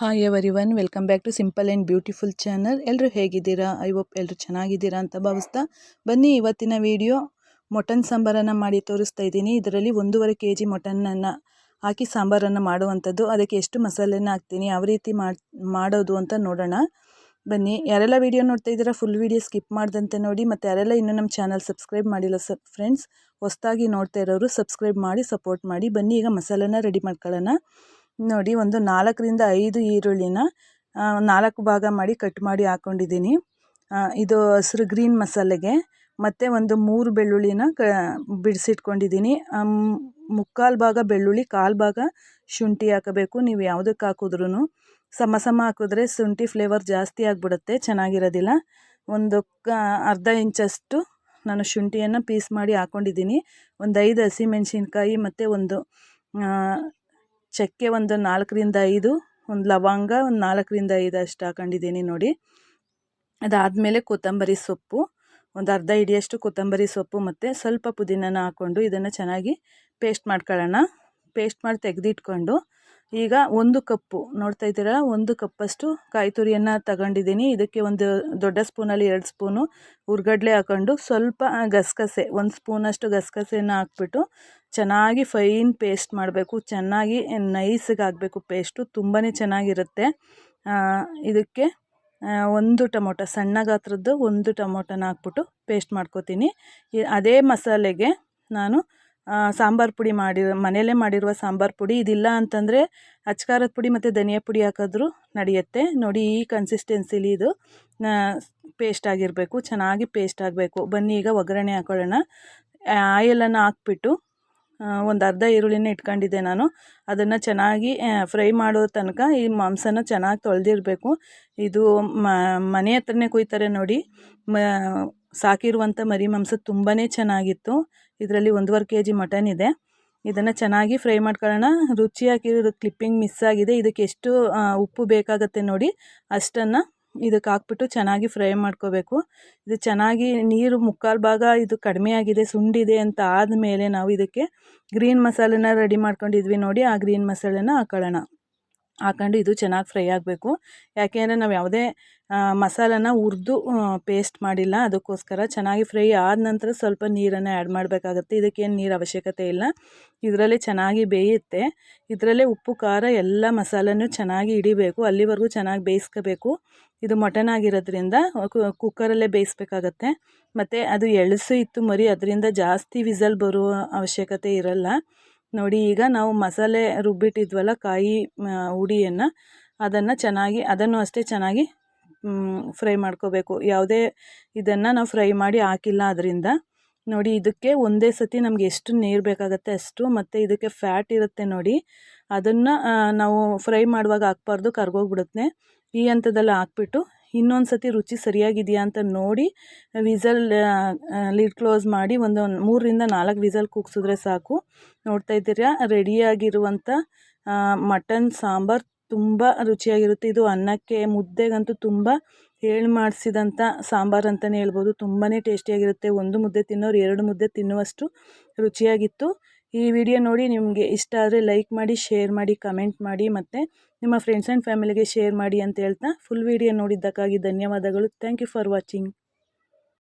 Hi everyone welcome back to simple and beautiful channel ಎಲ್ಲರೂ ಹೇಗಿದ್ದೀರಾ? I hope ಎಲ್ಲರೂ ಚೆನ್ನಾಗಿದ್ದೀರಾ ಅಂತ ಭಾವಿಸ್ತಾ ಬನ್ನಿ ಇವತ್ತಿನ ವಿಡಿಯೋ ಮಟನ್ ಸಾಂಬಾರನ್ನು ಮಾಡಿ ತೋರಿಸ್ತಾ ಇದ್ದೀನಿ. ಇದರಲ್ಲಿ ಒಂದೂವರೆ ಕೆ ಜಿ ಮಟನನ್ನು ಹಾಕಿ ಸಾಂಬಾರನ್ನು ಮಾಡುವಂಥದ್ದು. ಅದಕ್ಕೆ ಎಷ್ಟು ಮಸಾಲೆನ ಹಾಕ್ತೀನಿ, ಯಾವ ರೀತಿ ಮಾಡೋದು ಅಂತ ನೋಡೋಣ. ಬನ್ನಿ, ಯಾರೆಲ್ಲ ವೀಡಿಯೋ ನೋಡ್ತಾ ಇದ್ದೀರಾ ಫುಲ್ ವೀಡಿಯೋ ಸ್ಕಿಪ್ ಮಾಡ್ದಂತೆ ನೋಡಿ. ಮತ್ತು ಯಾರೆಲ್ಲ ಇನ್ನೂ ನಮ್ಮ ಚಾನಲ್ ಸಬ್ಸ್ಕ್ರೈಬ್ ಮಾಡಿಲ್ಲ ಸ ಫ್ರೆಂಡ್ಸ್ ಹೊಸ್ದಾಗಿ ನೋಡ್ತಾ ಇರೋರು ಸಬ್ಸ್ಕ್ರೈಬ್ ಮಾಡಿ ಸಪೋರ್ಟ್ ಮಾಡಿ. ಬನ್ನಿ, ಈಗ ಮಸಾಲೆನ ರೆಡಿ ಮಾಡ್ಕೊಳ್ಳೋಣ. ನೋಡಿ ಒಂದು ನಾಲ್ಕರಿಂದ ಐದು ಈರುಳ್ಳಿನ ನಾಲ್ಕು ಭಾಗ ಮಾಡಿ ಕಟ್ ಮಾಡಿ ಹಾಕ್ಕೊಂಡಿದ್ದೀನಿ ಇದು ಹಸಿರು ಗ್ರೀನ್ ಮಸಾಲೆಗೆ ಮತ್ತು ಒಂದು ಮೂರು ಬೆಳ್ಳುಳ್ಳಿನ ಕ, ಬಿಡಿಸಿಟ್ಕೊಂಡಿದ್ದೀನಿ. ಮುಕ್ಕಾಲು ಭಾಗ ಬೆಳ್ಳುಳ್ಳಿ, ಕಾಲು ಭಾಗ ಶುಂಠಿ ಹಾಕಬೇಕು. ನೀವು ಯಾವುದಕ್ಕೆ ಹಾಕಿದ್ರೂ ಸಮ ಸಮ ಹಾಕಿದ್ರೆ ಶುಂಠಿ ಫ್ಲೇವರ್ ಜಾಸ್ತಿ ಆಗಿಬಿಡುತ್ತೆ, ಚೆನ್ನಾಗಿರೋದಿಲ್ಲ. ಒಂದು ಕ, ಅರ್ಧ ಇಂಚಷ್ಟು ನಾನು ಶುಂಠಿಯನ್ನು ಪೀಸ್ ಮಾಡಿ ಹಾಕ್ಕೊಂಡಿದ್ದೀನಿ ಒಂದು ಐದು ಹಸಿಮೆಣ್ಸಿನ್ಕಾಯಿ ಮತ್ತು ಒಂದು ಚಕ್ಕೆ ಒಂದು ನಾಲ್ಕರಿಂದ ಐದು, ಒಂದು ಲವಂಗ ಒಂದು ನಾಲ್ಕರಿಂದ ಐದು ಅಷ್ಟು ಹಾಕೊಂಡಿದ್ದೀನಿ ನೋಡಿ. ಅದಾದಮೇಲೆ ಕೊತ್ತಂಬರಿ ಸೊಪ್ಪು, ಒಂದು ಅರ್ಧ ಹಿಡಿಯಷ್ಟು ಕೊತ್ತಂಬರಿ ಸೊಪ್ಪು ಮತ್ತು ಸ್ವಲ್ಪ ಪುದೀನನ ಹಾಕ್ಕೊಂಡು ಇದನ್ನು ಚೆನ್ನಾಗಿ ಪೇಸ್ಟ್ ಮಾಡ್ಕೊಳ್ಳೋಣ. ಪೇಸ್ಟ್ ಮಾಡಿ ತೆಗೆದಿಟ್ಕೊಂಡು ಈಗ ಒಂದು ಕಪ್ಪು, ನೋಡ್ತಾ ಇದ್ದೀರಾ? ಒಂದು ಕಪ್ಪಷ್ಟು ಕಾಯಿ ತುರಿಯನ್ನು ತಗೊಂಡಿದ್ದೀನಿ. ಇದಕ್ಕೆ ಒಂದು ದೊಡ್ಡ ಸ್ಪೂನಲ್ಲಿ ಎರಡು ಸ್ಪೂನು ಹುರ್ಗಡ್ಲೆ ಹಾಕೊಂಡು ಸ್ವಲ್ಪ ಗಸಗಸೆ, ಒಂದು ಸ್ಪೂನಷ್ಟು ಗಸಗಸೆನ ಹಾಕ್ಬಿಟ್ಟು ಚೆನ್ನಾಗಿ ಫೈನ್ ಪೇಸ್ಟ್ ಮಾಡಬೇಕು. ಚೆನ್ನಾಗಿ ನೈಸಿಗೆ ಆಗಬೇಕು ಪೇಸ್ಟು ತುಂಬಾ ಚೆನ್ನಾಗಿರುತ್ತೆ. ಇದಕ್ಕೆ ಒಂದು ಟೊಮೊಟೊ, ಸಣ್ಣ ಗಾತ್ರದ್ದು ಒಂದು ಟೊಮೊಟೊನ ಹಾಕ್ಬಿಟ್ಟು ಪೇಸ್ಟ್ ಮಾಡ್ಕೋತೀನಿ. ಅದೇ ಮಸಾಲೆಗೆ ನಾನು ಸಾಂಬಾರು ಪುಡಿ ಮಾಡಿ ಮನೆಯಲ್ಲೇ ಮಾಡಿರುವ ಸಾಂಬಾರು ಪುಡಿ, ಇದಿಲ್ಲ ಅಂತಂದರೆ ಅಚ್ಕಾರದ ಪುಡಿ ಮತ್ತು ಧನಿಯಾ ಪುಡಿ ಹಾಕಿದ್ರೂ ನಡೆಯುತ್ತೆ. ನೋಡಿ ಈ ಕನ್ಸಿಸ್ಟೆನ್ಸಿಲಿ ಇದು ಪೇಸ್ಟ್ ಆಗಿರಬೇಕು, ಚೆನ್ನಾಗಿ ಪೇಸ್ಟ್ ಆಗಬೇಕು. ಬನ್ನಿ ಈಗ ಒಗ್ಗರಣೆ ಹಾಕೊಳ್ಳೋಣ. ಆಯಿಲನ್ನು ಹಾಕ್ಬಿಟ್ಟು ಒಂದು ಅರ್ಧ ಈರುಳ್ಳಿನ ಇಟ್ಕೊಂಡಿದ್ದೆ ನಾನು. ಅದನ್ನು ಚೆನ್ನಾಗಿ ಫ್ರೈ ಮಾಡೋ ತನಕ ಈ ಮಾಂಸನ ಚೆನ್ನಾಗಿ ತೊಳೆದಿರಬೇಕು. ಇದು ಮನೆ ಹತ್ರನೇ ಕುಯ್ತಾರೆ ನೋಡಿ. ಮ ಸಾಕಿರುವಂಥ ಮರಿ ಮಾಂಸ ತುಂಬಾ ಚೆನ್ನಾಗಿತ್ತು. ಇದರಲ್ಲಿ ಒಂದೂವರೆ ಕೆ ಜಿ ಮಟನ್ ಇದೆ. ಇದನ್ನು ಚೆನ್ನಾಗಿ ಫ್ರೈ ಮಾಡ್ಕೊಳ್ಳೋಣ. ರುಚಿಯಾಗಿರೋದು ಕ್ಲಿಪ್ಪಿಂಗ್ ಮಿಸ್ ಆಗಿದೆ. ಇದಕ್ಕೆ ಎಷ್ಟು ಉಪ್ಪು ಬೇಕಾಗುತ್ತೆ ನೋಡಿ. ಅಷ್ಟನ್ನು ಇದಕ್ಕೆ ಹಾಕ್ಬಿಟ್ಟು ಚೆನ್ನಾಗಿ ಫ್ರೈ ಮಾಡ್ಕೋಬೇಕು. ಇದು ಚೆನ್ನಾಗಿ ನೀರು ಮುಕ್ಕಾಲು ಭಾಗ ಇದು ಕಡಿಮೆ ಆಗಿದೆ ಸುಂಡಿದೆ ಅಂತ ಆದಮೇಲೆ ನಾವು ಇದಕ್ಕೆ ಗ್ರೀನ್ ಮಸಾಲೆನ ರೆಡಿ ಮಾಡ್ಕೊಂಡಿದ್ವಿ ನೋಡಿ, ಆ ಗ್ರೀನ್ ಮಸಾಲೆನ ಹಾಕೊಳ್ಳೋಣ. ಹಾಕೊಂಡು ಇದು ಚೆನ್ನಾಗಿ ಫ್ರೈ ಆಗಬೇಕು. ಯಾಕೆ ಅಂದರೆ ನಾವು ಯಾವುದೇ ಮಸಾಲನ ಹುರಿದು ಪೇಸ್ಟ್ ಮಾಡಿಲ್ಲ, ಅದಕ್ಕೋಸ್ಕರ ಚೆನ್ನಾಗಿ ಫ್ರೈ ಆದ ನಂತರ ಸ್ವಲ್ಪ ನೀರನ್ನು ಆ್ಯಡ್ ಮಾಡಬೇಕಾಗತ್ತೆ. ಇದಕ್ಕೇನು ನೀರು ಅವಶ್ಯಕತೆ ಇಲ್ಲ. ಇದರಲ್ಲೇ ಚೆನ್ನಾಗಿ ಬೇಯುತ್ತೆ. ಇದರಲ್ಲೇ ಉಪ್ಪು, ಖಾರ ಎಲ್ಲ ಮಸಾಲನೂ ಚೆನ್ನಾಗಿ ಹಿಡಿಬೇಕು. ಅಲ್ಲಿವರೆಗೂ ಚೆನ್ನಾಗಿ ಬೇಯಿಸ್ಕೋಬೇಕು. ಇದು ಮಟನ್ ಆಗಿರೋದ್ರಿಂದ ಕುಕ್ಕರಲ್ಲೇ ಬೇಯಿಸ್ಬೇಕಾಗತ್ತೆ. ಮತ್ತು ಅದು ಎಳಸು ಇತ್ತು ಮರಿ, ಅದರಿಂದ ಜಾಸ್ತಿ ವಿಸಲ್ ಬರುವ ಅವಶ್ಯಕತೆ ಇರಲ್ಲ. ನೋಡಿ, ಈಗ ನಾವು ಮಸಾಲೆ ರುಬ್ಬಿಟ್ಟಿದ್ವಲ್ಲ ಕಾಯಿ ಹುಡಿಯನ್ನು, ಅದನ್ನು ಚೆನ್ನಾಗಿ, ಅದನ್ನು ಅಷ್ಟೇ ಚೆನ್ನಾಗಿ ಫ್ರೈ ಮಾಡ್ಕೋಬೇಕು. ಯಾವುದೇ ಇದನ್ನು ನಾವು ಫ್ರೈ ಮಾಡಿ ಹಾಕಿಲ್ಲ ಅದರಿಂದ ನೋಡಿ, ಇದಕ್ಕೆ ಒಂದೇ ಸತಿ ನಮಗೆ ಎಷ್ಟು ನೀರು ಬೇಕಾಗುತ್ತೆ ಅಷ್ಟು, ಮತ್ತು ಇದಕ್ಕೆ ಫ್ಯಾಟ್ ಇರುತ್ತೆ ನೋಡಿ, ಅದನ್ನು ನಾವು ಫ್ರೈ ಮಾಡುವಾಗ ಹಾಕ್ಬಾರ್ದು ಕರ್ಗೋಗ್ಬಿಡುತ್ತೆ ಈ ಹಂತದಲ್ಲಿ ಹಾಕ್ಬಿಟ್ಟು ಇನ್ನೊಂದು ಸತಿ ರುಚಿ ಸರಿಯಾಗಿದೆಯಾ ಅಂತ ನೋಡಿ ವಿಸಲ್ ಲಿಡ್ ಕ್ಲೋಸ್ ಮಾಡಿ ಒಂದು ಮೂರರಿಂದ ನಾಲ್ಕು ವಿಸಲ್ ಕೂಗ್ಸಿದ್ರೆ ಸಾಕು. ನೋಡ್ತಾ ಇದ್ದೀರಾ? ರೆಡಿಯಾಗಿರುವಂಥ ಮಟನ್ ಸಾಂಬಾರು ತುಂಬ ರುಚಿಯಾಗಿರುತ್ತೆ. ಇದು ಅನ್ನಕ್ಕೆ, ಮುದ್ದೆಗಂತೂ ತುಂಬ ಹೇಳಿ ಮಾಡಿಸಿದಂಥ ಸಾಂಬಾರು ಅಂತಲೇ ಹೇಳ್ಬೋದು. ತುಂಬಾ ಟೇಸ್ಟಿಯಾಗಿರುತ್ತೆ. ಒಂದು ಮುದ್ದೆ ತಿನ್ನೋರು ಎರಡು ಮುದ್ದೆ ತಿನ್ನುವಷ್ಟು ರುಚಿಯಾಗಿತ್ತು. ಈ ವಿಡಿಯೋ ನೋಡಿ ನಿಮಗೆ ಇಷ್ಟ ಆದರೆ ಲೈಕ್ ಮಾಡಿ ಶೇರ್ ಮಾಡಿ ಕಮೆಂಟ್ ಮಾಡಿ ಮತ್ತು ನಿಮ್ಮ ಫ್ರೆಂಡ್ಸ್ ಆ್ಯಂಡ್ ಫ್ಯಾಮಿಲಿಗೆ ಶೇರ್ ಮಾಡಿ ಅಂತ ಹೇಳ್ತಾ ಫುಲ್ ವಿಡಿಯೋ ನೋಡಿದ್ದಕ್ಕಾಗಿ ಧನ್ಯವಾದಗಳು. Thank you for watching